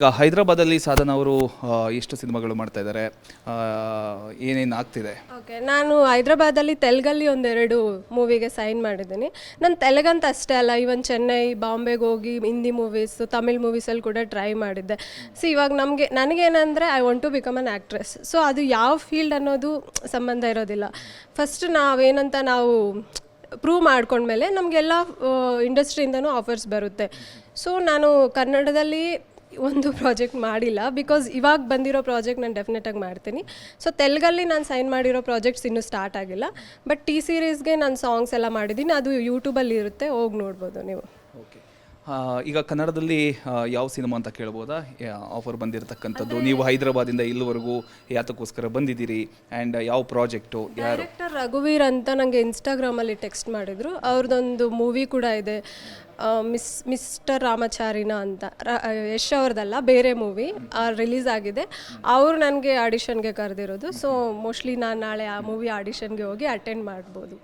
ಈಗ ಹೈದರಾಬಾದಲ್ಲಿ ಸಾಧನ ಅವರು ಎಷ್ಟು ಸಿನಿಮಾಗಳು ಮಾಡ್ತಾ ಇದ್ದಾರೆ. ಏನೇನು ಆಗ್ತಿದೆ? ಓಕೆ, ನಾನು ಹೈದ್ರಾಬಾದಲ್ಲಿ ತೆಲುಗಲ್ಲಿ ಒಂದೆರಡು ಮೂವಿಗೆ ಸೈನ್ ಮಾಡಿದ್ದೀನಿ. ನಾನು ತೆಲುಗಂತ ಅಷ್ಟೇ ಅಲ್ಲ ಇವನ್ ಚೆನ್ನೈ, ಬಾಂಬೆಗೆ ಹೋಗಿ ಹಿಂದಿ ಮೂವೀಸ್ ತಮಿಳ್ ಮೂವೀಸಲ್ಲಿ ಕೂಡ ಟ್ರೈ ಮಾಡಿದ್ದೆ. ಸೊ ಇವಾಗ ನಮಗೆ, ನನಗೇನಂದರೆ I want to become an actress so ಅದು ಯಾವ ಫೀಲ್ಡ್ ಅನ್ನೋದು ಸಂಬಂಧ ಇರೋದಿಲ್ಲ. ಫಸ್ಟ್ ನಾವೇನಂತ ನಾವು ಪ್ರೂವ್ ಮಾಡ್ಕೊಂಡ್ಮೇಲೆ ನಮಗೆಲ್ಲ ಇಂಡಸ್ಟ್ರಿಯಿಂದನೂ ಆಫರ್ಸ್ ಬರುತ್ತೆ. ಸೊ ನಾನು ಕನ್ನಡದಲ್ಲಿ ಒಂದು ಪ್ರಾಜೆಕ್ಟ್ ಮಾಡಿಲ್ಲ ಬಿಕಾಸ್ ಇವಾಗ ಬಂದಿರೋ ಪ್ರಾಜೆಕ್ಟ್ ನಾನು ಡೆಫಿನೆಟಾಗಿ ಮಾಡ್ತೀನಿ. ಸೊ ತೆಲುಗಲ್ಲಿ ನಾನು ಸೈನ್ ಮಾಡಿರೋ ಪ್ರಾಜೆಕ್ಟ್ಸ್ ಇನ್ನೂ ಸ್ಟಾರ್ಟ್ ಆಗಿಲ್ಲ. ಬಟ್ ಟಿ ಸೀರೀಸ್ಗೆ ನಾನು ಸಾಂಗ್ಸ್ ಎಲ್ಲ ಮಾಡಿದ್ದೀನಿ. ಅದು ಯೂಟ್ಯೂಬಲ್ಲಿ ಇರುತ್ತೆ. ಹೋಗಿ ನೋಡ್ಬೋದು ನೀವು. ಓಕೆ ಈಗ ಕನ್ನಡದಲ್ಲಿ ಯಾವ ಸಿನಿಮಾ ಅಂತ ಕೇಳ್ಬೋದಾ? ಆಫರ್ ಬಂದಿರತಕ್ಕಂಥದ್ದು. ನೀವು ಹೈದರಾಬಾದಿಂದ ಇಲ್ಲಿವರೆಗೂ ಯಾತಕ್ಕೋಸ್ಕರ ಬಂದಿದ್ದೀರಿ? ಆ್ಯಂಡ್ ಯಾವ ಪ್ರಾಜೆಕ್ಟು ಯಾರು? ಡಾಕ್ಟರ್ ರಘುವೀರ್ ಅಂತ ನನಗೆ ಇನ್ಸ್ಟಾಗ್ರಾಮಲ್ಲಿ ಟೆಕ್ಸ್ಟ್ ಮಾಡಿದರು. ಅವ್ರದ್ದೊಂದು ಮೂವಿ ಕೂಡ ಇದೆ. ಮಿಸ್ ಮಿಸ್ಟರ್ ರಾಮಚಾರಿನ ಅಂತ. ಯಶ್ ಅವ್ರದ್ದಲ್ಲ ಬೇರೆ ಮೂವಿ ರಿಲೀಸ್ ಆಗಿದೆ. ಅವರು ನನಗೆ ಆಡಿಷನ್ಗೆ ಕರೆದಿರೋದು. ಸೊ ಮೋಸ್ಟ್ಲಿ ನಾನು ನಾಳೆ ಆ ಮೂವಿ ಆಡಿಷನ್ಗೆ ಹೋಗಿ ಅಟೆಂಡ್ ಮಾಡ್ಬೋದು.